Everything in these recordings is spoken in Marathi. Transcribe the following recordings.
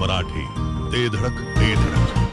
मराठी. ते धडक ते धडक.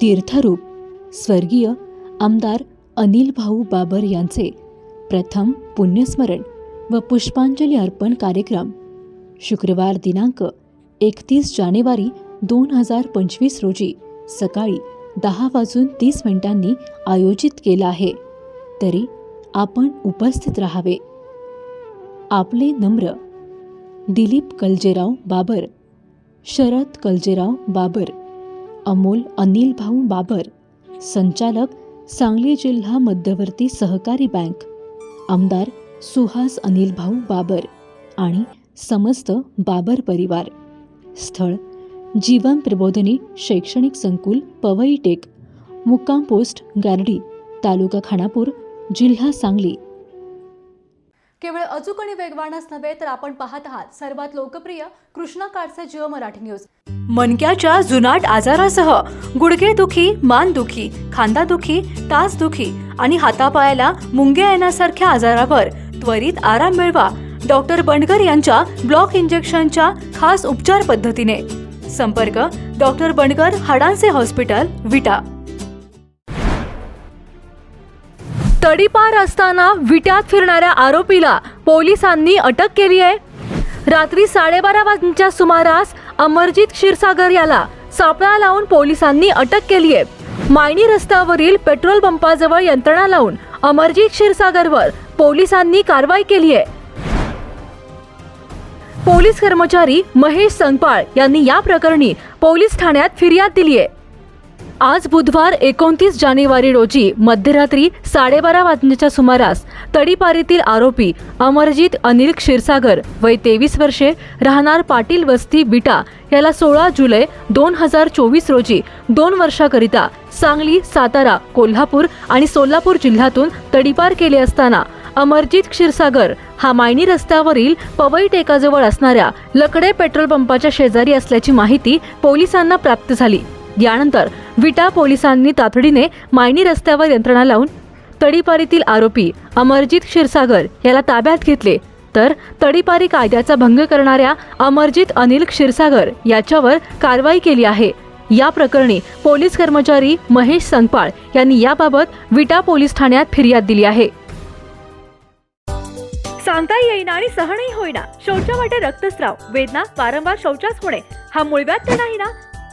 तीर्थरूप स्वर्गीय आमदार अनिल भाऊ बाबर यांचे प्रथम पुण्यस्मरण व पुष्पांजली अर्पण कार्यक्रम. शुक्रवार दिनांक एकतीस जानेवारी दोन हजार पंचवीस रोजी सकाळी दहा वाजून तीस मिनिटांनी आयोजित केला आहे. तरी आपण उपस्थित राहावे. आपले नम्र दिलीप कलजेराव बाबर शरद कलजेराव बाबर अमोल अनिल भाऊ बाबर संचालक सांगली जिल्हा मध्यवर्ती सहकारी बँक आमदार सुहास अनिल भाऊ बाबर आणि समस्त बाबर परिवार. स्थळ जीवन प्रबोधनी शैक्षणिक संकुल पवई टेक मुक्काम पोस्ट गारडी तालुका खानापूर जिल्हा सांगली. केवळ अचूक आणि वेगवानच नव्हे तर आपण पाहत आहात सर्वात लोकप्रिय कृष्णा काडचे जिओ मराठी न्यूज. मनक्याच्या जुनाट आजारासह गुडघेदुखी मानदुखी खांदादुखी टाचदुखी आणि हातापायाला मुंग्या येण्यासारख्या आजारावर त्वरित आराम मिळवा डॉक्टर बंडकर यांच्या ब्लॉक इंजेक्शनच्या खास उपचार पद्धतीने. संपर्क डॉक्टर बंडकर हाडांचे हॉस्पिटल विटा. तडीपार असताना विट्यात फिरणाऱ्या आरोपीला पोलिसांनी अटक केली आहे. रात्री साडेबारा वाजण्याच्या सुमारास अमरजित क्षीरसागर याला सापळा लावून पोलिसांनी अटक केली आहे. मायणी रस्त्यावरील पेट्रोल पंपाजवळ यंत्रणा लावून अमरजित क्षीरसागरवर पोलिसांनी कारवाई केली आहे. पोलीस कर्मचारी महेश संगपाळ यांनी या प्रकरणी पोलीस ठाण्यात फिर्याद दिली आहे. आज बुधवार एकोणतीस जानेवारी रोजी मध्यरात्री साडेबारा वाजण्याच्या सुमारास तडीपारीतील आरोपी अमरजित अनिल क्षीरसागर वय तेवीस वर्षे राहणार पाटील वस्ती बिटा याला सोळा जुलै दोन हजार चोवीस रोजी दोन वर्षाकरिता सांगली सातारा कोल्हापूर आणि सोलापूर जिल्ह्यातून तडीपार केले असताना अमरजित क्षीरसागर हा मायनी रस्त्यावरील पवई टेकाजवळ असणाऱ्या लकडे पेट्रोल पंपाच्या शेजारी असल्याची माहिती पोलिसांना प्राप्त झाली. यानंतर विटा पोलिसांनी तातडीने मायनी रस्त्यावर यंत्रणा लावून तडीपारीतील आरोपी अमरजित क्षीरसागर याला ताब्यात घेतले. तर तडीपारी कायद्याचा भंग करणाऱ्या अमरजित अनिल क्षीरसागर याच्यावर कारवाई केली आहे. या प्रकरणी पोलीस कर्मचारी महेश संगपाळ यांनी याबाबत विटा पोलीस ठाण्यात फिर्याद दिली आहे. सांगता येईना आणि सहनही होईना. शौचा वाटे रक्तस्राव. वेदना वारंवार शौचास होणे. हा मुळव्यात तर नाही ना?